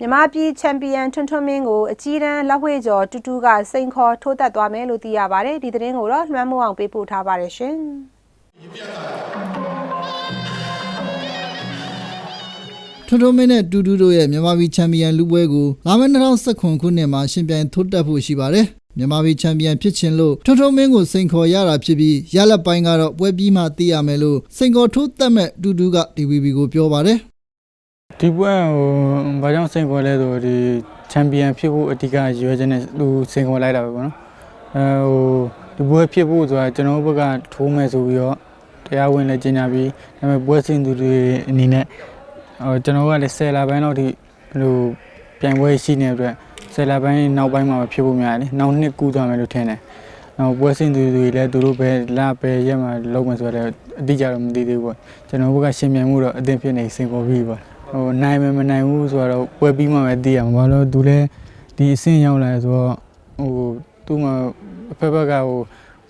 မြန်မာပြည်ချန်ပီယံထွန်းထွန်းမင်းကိုအကြီးတန်းလက်ဝှေ့ကျော်တူတူကစိန်ခေါ်ထိုးသက်သွားမယ်လို့သိရပါတယ်ဒီသတင်းကိုတော့လွှမ်းမိုးအောင်ပေးပို့ထားပါတယ်ရှင်ထွန်းထွန်းမင်းနဲ့တူတူတို့ရဲ့မြန်မာပြည်ချန်ပီယံလူပွဲကိုလာမယ့်2019ခုနှစ်မှာရှင်ပြိုင်ထိုးတက်ဖို့ရှိပါတယ်။မြန်မာပြည်ချန်ပီယံဖြစ်ချင်လို့ထွန်းထွန်းမင်းကိုစိန်ခေါ်ရတာဖြစ်ပြီးရလက်ပိုင်းကတော့ပွဲပြီးမှသိရမယ်လို့စိန်ခေါ်ထိုးတက်မဲ့တူတူက DVB ကိုပြောပါတယ် ဒီပွဲဟိုဘာကြောင့်စိန်ခေါ်လဲဆိုဒီချန်ပီယံဖြစ်ဖို့အဓိကရည်ရွယ်ချက်နဲ့သူစိန်ခေါ်လိုက်တာပဲပေါ့နော်အဲဟိုဒီပွဲဖြစ်ဖို့ဆိုတာကျွန်တော်တို့ဘက်ကထိုးမယ်ဆိုပြီးတော့တရားဝင်လည်းကျင်းညာပြီးဒါပေမဲ့ပွဲစဉ်သူတွေအနေနဲ့ဟိုကျွန်တော်တို့ကလည်း10လပိုင်းလောက်ထိဘယ်လိုပြိုင်ပွဲရှိနေတဲ့အတွက်10လပိုင်းနောက်ပိုင်းမှာပဲဖြစ်ဖို့များတယ်နောက်နှစ်ကူးသွားမယ်လို့ထင်တယ်နောက်ပွဲစဉ်သူတွေလည်းသူတို့ပဲလပဲရက်မှာလုံးမယ်ဆိုတော့အတိအကျတော့မသိသေးဘူးပေါ့ကျွန်တော်တို့ကရှင်မြန်မှုတော့အသင်ဖြစ်နေစိန်ခေါ်ပြီးပေါ့ ဟိုနိုင်မယ်မနိုင်ဘူးဆိုတော့ပွဲပြီးမှပဲသိရမှာဘာလို့သူလဲဒီအဆင့်ရောက်လာဆိုတော့ဟိုသူ့မှာအဖက်ဖက်ကဟို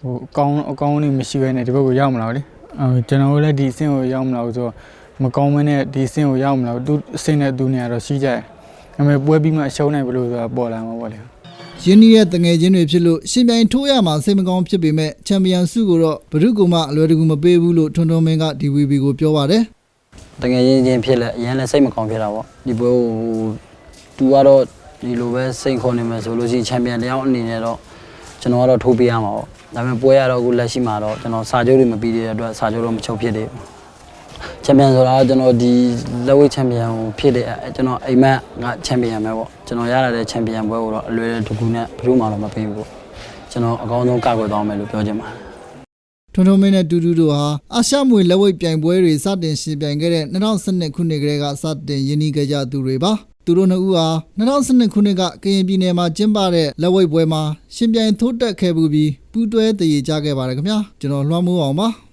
ဟိုအကောင်းအကောင်းနေမရှိဘဲနဲ့ဒီဘက်ကိုရောက်မလာဘူးလေအဲကျွန်တော်တို့လည်းဒီအဆင့်ကိုရောက်မလာဘူးဆိုတော့မကောင်းမနဲ့ဒီအဆင့်ကိုရောက်မလာဘူးသူအဆင့်နဲ့သူနေရတော့ရှိကြတယ်ဒါပေမဲ့ပွဲပြီးမှအရှုံးနိုင်ဘလို့ဆိုတာပေါ်လာမှာပေါ့လေ။ယင်းနီးရဲ့တငယ်ချင်းတွေဖြစ်လို့ရှင်ပြိုင်ထိုးရမှာစိတ်မကောင်းဖြစ်ပေမဲ့ချန်ပီယံဆုကိုတော့ဘယ်သူကမှအလွယ်တကူမပေးဘူးလို့ထွန်းထွန်းမင်းက DVB ကိုပြောပါတယ် တကယ်ချင်းချင်းဖြစ်လဲအရင်လည်းစိတ်မကောင်းဖြစ်တာပေါ့ဒီပွဲကိုသူကတော့ဒီလိုပဲစိတ်ခေါ်နေမယ်ဆိုလို့ရှိရင်ချန်ပီယံတယောက်အနေနဲ့တော့ကျွန်တော်ကတော့ထိုးပေးရမှာပေါ့ဒါပေမဲ့ပွဲရတော့အခုလက်ရှိမှာတော့ကျွန်တော်စာချုပ်တွေမပြီးသေးတဲ့အတွက်စာချုပ်တော့မချုပ်ဖြစ်သေးဘူးချန်ပီယံဆိုတာကကျွန်တော်ဒီလက်ဝဲချန်ပီယံကိုဖြစ်တဲ့အဲကျွန်တော်အိမ်မက်ကချန်ပီယံပဲပေါ့ကျွန်တော်ရလာတဲ့ချန်ပီယံပွဲကိုတော့အလွယ်တကူနဲ့ဘယ်သူမှတော့မပေးဘူးပေါ့ကျွန်တော်အကောင်းဆုံးကာကွယ်သွားမယ်လို့ပြောချင်ပါတယ်။ ထွန်းထွန်းမင်းနဲ့တူတူတို့ဟာအာရှမွေလက်ဝိတ်ပြိုင်ပွဲတွေစတင်ရှင်ပြိုင်ခဲ့တဲ့2012ခုနှစ်ကတည်းကစတင်ယင်းနီးခဲ့ကြသူတွေပါ။သူတို့နှစ်ဦးဟာ2012ခုနှစ်ကကရင်ပြည်နယ်မှာကျင်းပတဲ့လက်ဝိတ်ပွဲမှာရှင်ပြိုင်ထိုးတက်ခဲ့ပူပြီးပူးတွဲတည်ကြခဲ့ပါတယ်ခင်ဗျာကျွန်တော်လွှမ်းမိုးအောင်ပါ။